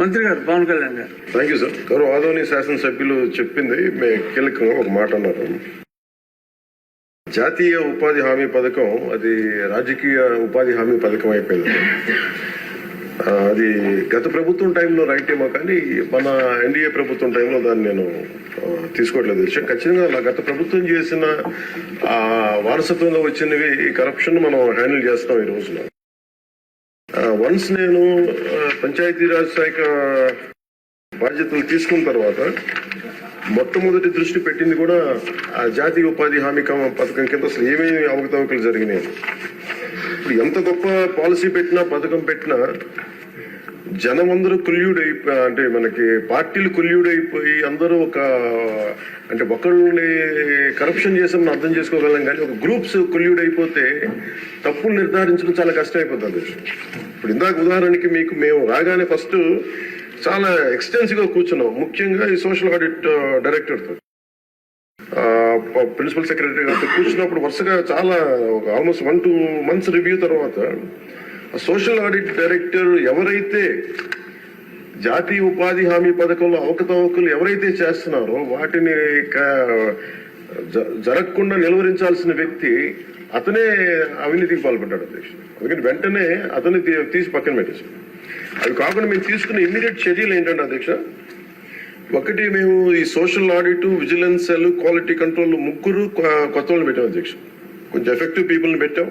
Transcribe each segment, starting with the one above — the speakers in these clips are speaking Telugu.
మంత్రి గారు పవన్ కళ్యాణ్ గారు. థ్యాంక్ యూ సార్ గౌరవ ఆదోని శాసనసభ్యులు చెప్పింది మే కీలకంగా ఒక మాట అన్నారు. జాతీయ ఉపాధి హామీ పథకం అది రాజకీయ ఉపాధి హామీ పథకం అయిపోయింది. అది గత ప్రభుత్వం టైంలో రైట్ ఏమో కానీ మన ఎన్డీఏ ప్రభుత్వం టైంలో దాన్ని నేను తీసుకోవట్లేదు. విషయం ఖచ్చితంగా అలా గత ప్రభుత్వం చేసిన ఆ వారసత్వంలో వచ్చినవి ఈ కరప్షన్ మనం హ్యాండిల్ చేస్తాం ఈ రోజున. వన్స్ నేను పంచాయతీరాజ్ శాఖ బాధ్యతలు తీసుకున్న తర్వాత మొట్టమొదటి దృష్టి పెట్టింది కూడా ఆ జాతీయ ఉపాధి హామీ పథకం కింద అసలు ఏమేమి అవకతవకలు జరిగినాయి? ఇప్పుడు ఎంత గొప్ప పాలసీ పెట్టినా పథకం పెట్టినా జనం అందరూ కుల్యూడ్ అయిపో అంటే మనకి పార్టీలు కుల్యుడైపోయి అయిపోయి అందరూ ఒక అంటే ఒకళ్ళని కరప్షన్ చేసామని అర్థం చేసుకోగలం కానీ ఒక గ్రూప్స్ కుల్యుడైపోతే అయిపోతే తప్పులు నిర్ధారించడం చాలా కష్టం అయిపోతుంది ఇప్పుడు ఇందాక ఉదాహరణకి మీకు మేము రాగానే ఫస్ట్ చాలా ఎక్స్టెన్సివ్గా కూర్చున్నాం. ముఖ్యంగా ఈ సోషల్ ఆడిట్ డైరెక్టర్తో ప్రిన్సిపల్ సెక్రటరీ గారితో కూర్చున్నప్పుడు వరుసగా చాలా almost one two months review తర్వాత సోషల్ ఆడిట్ డైరెక్టర్ ఎవరైతే జాతీయ ఉపాధి హామీ పథకంలో అవకతవకలు ఎవరైతే చేస్తున్నారో వాటిని జ- జరగకుండా నిలువరించాల్సిన వ్యక్తి అతనే అవినీతికి పాల్పడ్డాడు అధ్యక్షుడు. అందుకని వెంటనే అతన్ని తీసి పక్కన పెట్టేశాడు. అవి కాకుండా మేము తీసుకున్న ఇమ్మీడియట్ చర్యలు ఏంటంటే అధ్యక్ష ఒకటి మేము ఈ social audit vigilance cell quality control ముగ్గురు కొత్త వాళ్ళు పెట్టాం అధ్యక్ష. కొంచెం ఎఫెక్టివ్ పీపుల్ని పెట్టాం.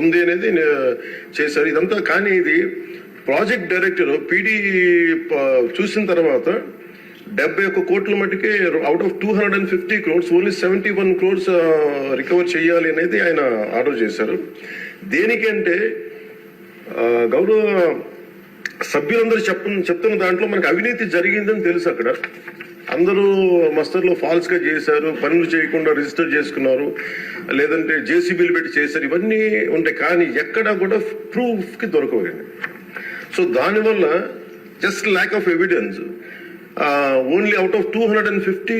ఉంది అనేది చేశారు ఇదంతా. కానీ ఇది ప్రాజెక్ట్ డైరెక్టర్ పీడీ చూసిన తర్వాత డెబ్బై ఒక్క కోట్ల మటుకే out of two hundred and fifty crores only seventy one crores recover చేయాలి అనేది ఆయన ఆర్డర్ చేశారు. దేనికంటే గౌరవ సభ్యులందరూ చెప్పు చెప్తున్న దాంట్లో మనకి అవినీతి జరిగిందని తెలుసు అక్కడ. అందరూ మస్తర్లు ఫాల్స్గా చేశారు పనులు చేయకుండా రిజిస్టర్ చేసుకున్నారు లేదంటే జేసీబీలు పెట్టి చేశారు ఇవన్నీ ఉంటాయి. కానీ ఎక్కడా కూడా ప్రూఫ్కి దొరకవండి సో దానివల్ల just lack of evidence only out of two hundred and fifty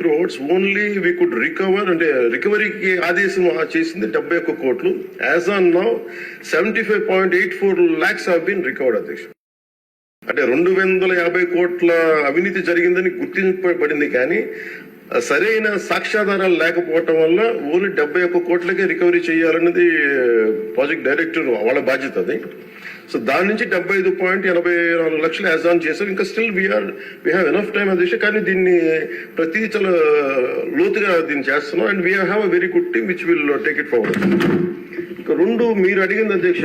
crores only we could recover అంటే రికవరీకి ఆదేశం చేసింది డెబ్బై ఒక్క కోట్లు. As on now seventy five point eight four lakhs have been recovered అధ్యక్ష. అంటే రెండు వందల యాభై కోట్ల అవినీతి జరిగిందని గుర్తింపబడింది కానీ సరైన సాక్ష్యాధారాలు లేకపోవటం వల్ల ఓన్లీ డెబ్బై ఒక్క కోట్లకే రికవరీ చేయాలన్నది uh, ప్రాజెక్ట్ డైరెక్టర్ వాళ్ళ బాధ్యత అది. సో దాని నుంచి డెబ్బై ఐదు పాయింట్ ఎనభై నాలుగు లక్షలు యాజాన్ చేశారు. ఇంకా still we're we have enough time అధ్యక్ష కానీ దీన్ని ప్రతి చాలా లోతుగా దీన్ని చేస్తున్నాం. And we have a very good team which will take it forward ఇంకా రెండు మీరు అడిగింది అధ్యక్ష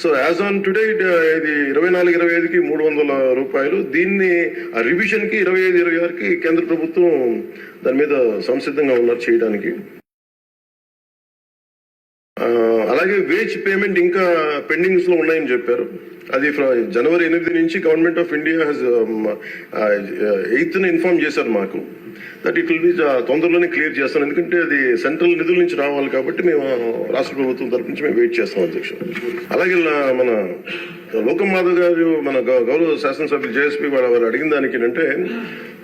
సో యాజ్ ఆన్ టుడే ఇది ఇరవై నాలుగు ఇరవై ఐదుకి మూడు వందల రూపాయలు. దీన్ని ఆ రివిజన్కి ఇరవై ఐదు ఇరవై ఆరుకి కేంద్ర ప్రభుత్వం దాని మీద సంసిద్ధంగా ఉన్నారు చేయడానికి. అలాగే వేజ్ పేమెంట్ ఇంకా పెండింగ్స్లో ఉన్నాయని చెప్పారు. అది జనవరి ఎనిమిది నుంచి government of India has eighth inform చేశారు మాకు. దట్ ఇట్ విల్ బి తొందరలోనే క్లియర్ చేస్తాం ఎందుకంటే అది సెంట్రల్ నిధుల నుంచి రావాలి కాబట్టి మేము రాష్ట్ర ప్రభుత్వం తరపు నుంచి మేము వెయిట్ చేస్తాం అధ్యక్ష అలాగే మన లోకం మాధవ్ గారు మన గౌరవ శాసనసభ్యులు జేఎస్పీ వారు వారు అడిగిన దానికి ఏంటంటే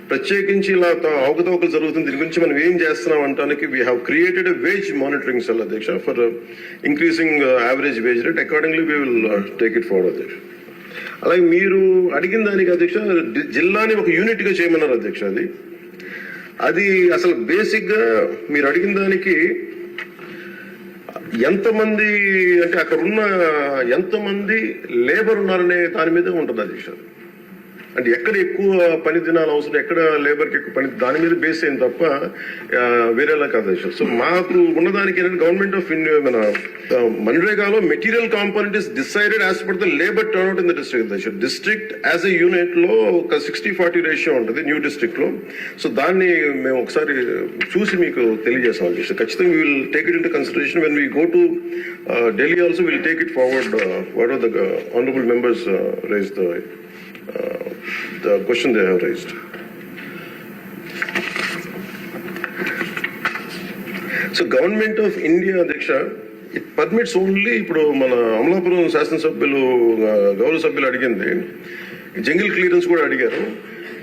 ప్రత్యేకించి ఇలా అవకతవకలు జరుగుతుంది. దీని గురించి మనం ఏం చేస్తున్నాం అంటానికి we have created wage monitoring cell అధ్యక్ష for increasing average wage rate accordingly we will take it forward అధ్యక్ష. అలాగే మీరు అడిగిన దానికి అధ్యక్ష జిల్లాని ఒక యూనిట్గా చేయమన్నారు అధ్యక్ష అది. అది అసలు బేసిక్గా మీరు అడిగిన దానికి ఎంతమంది అంటే అక్కడ ఉన్న ఎంతమంది లేబర్ ఉన్నారనే దాని మీద ఉంటుంది అధ్యక్ష. అంటే ఎక్కడ ఎక్కువ పని దినాలు అవసరం ఎక్కడ లేబర్కి ఎక్కువ పని దాని మీద బేస్ అయింది తప్ప వేరేలా కాదు సో మాకు ఉన్నదానికి ఏంటంటే గవర్నమెంట్ ఆఫ్ ఇండియా మన మన్రేగాలో material component is decided as per the labour turn out in the district అధ్యక్ష డిస్ట్రిక్ట్ యాజ్ ఎ యూనిట్లో ఒక సిక్స్టీ ఫార్టీ రేషియో ఉంటుంది న్యూ డిస్ట్రిక్ట్లో. సో దాన్ని మేము ఒకసారి చూసి మీకు తెలియజేస్తాం అధ్యక్ష ఖచ్చితంగా will take it in consideration when we go to Delhi also will take it forward what are the honourable members raise the the question they have raised. So government of India అధ్యక్ష ఇట్ పర్మిట్స్ ఓన్లీ ఇప్పుడు మన అమలాపురం శాసనసభ్యులు గౌరవ సభ్యులు అడిగింది. జంగిల్ క్లియరెన్స్ కూడా అడిగారు.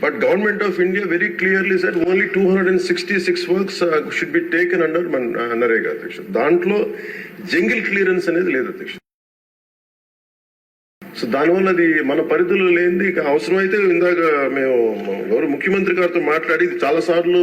But government of India very clearly set only two hundred and sixty six works should be taken under మన నరేగా అధ్యక్ష దాంట్లో జంగిల్ క్లియరెన్స్ అనేది లేదు అధ్యక్ష సో దానివల్ల అది మన పరిధిలో లేనిది అవసరమైతే ఇందాక మేము ఎవరు ముఖ్యమంత్రి గారితో మాట్లాడి చాలా సార్లు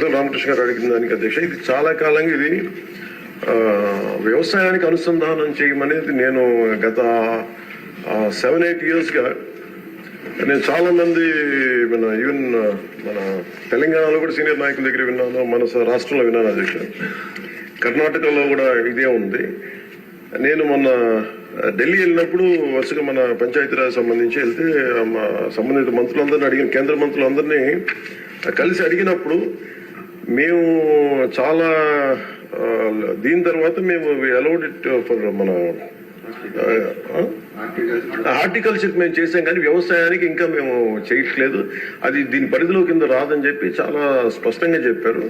కొండల రామకృష్ణ గారు అడిగిన దానికి అధ్యక్ష. ఇది చాలా కాలంగా ఇది వ్యవసాయానికి అనుసంధానం చేయమనేది నేను గత సెవెన్ ఎయిట్ ఇయర్స్గా నేను చాలా మంది మన ఈవెన్ మన తెలంగాణలో కూడా సీనియర్ నాయకుల దగ్గర విన్నాను మన రాష్ట్రంలో విన్నాను అధ్యక్ష. కర్ణాటకలో కూడా ఇదే ఉంది. నేను మొన్న ఢిల్లీ వెళ్ళినప్పుడు వరుసగా మన పంచాయతీరాజ్ సంబంధించి వెళ్తే మా సంబంధిత మంత్రులందరినీ అడిగిన కేంద్ర మంత్రులందరినీ కలిసి అడిగినప్పుడు మేము చాలా దీని తర్వాత మేము అలౌడ్ ఇట్ ఫర్ మన హార్టికల్చర్ మేము చేసాం కానీ వ్యవసాయానికి ఇంకా మేము చేయట్లేదు. అది దీని పరిధిలో కింద రాదని చెప్పి చాలా స్పష్టంగా చెప్పారు.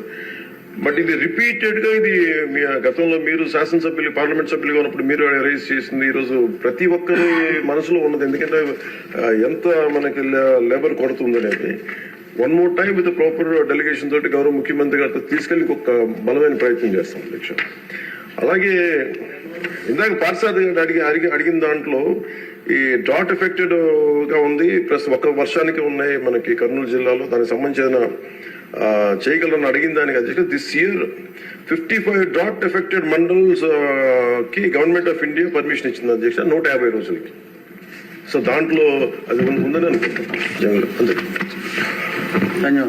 బట్ ఇది రిపీటెడ్గా ఇది మీ గతంలో మీరు శాసనసభ్యులు పార్లమెంట్ సభ్యులుగా ఉన్నప్పుడు మీరు రైజ్ చేసింది ఈరోజు ప్రతి ఒక్కరి మనసులో ఉన్నది. ఎందుకంటే ఎంత మనకి labour కొడుతుందనేది. One more time with proper delegation తోటి గౌరవ ముఖ్యమంత్రి గారితో తీసుకెళ్ళి ఒక బలమైన ప్రయత్నం చేస్తాం అధ్యక్ష. అలాగే ఇందాక పార్సాది అడిగి అడిగి అడిగిన దాంట్లో ఈ డ్రాట్ ఎఫెక్టెడ్గా ఉంది. ప్లస్ ఒక వర్షానికి ఉన్నాయి మనకి కర్నూలు జిల్లాలో. దానికి సంబంధించిన చేయగలరని అడిగిన దానికి అధ్యక్ష this year fifty five drought affected మండల్స్కి government of India permission ఇచ్చింది అధ్యక్ష నూట యాభై రోజులకి. సో దాంట్లో అది ఉందని అనుకుంటున్నాను అంతే años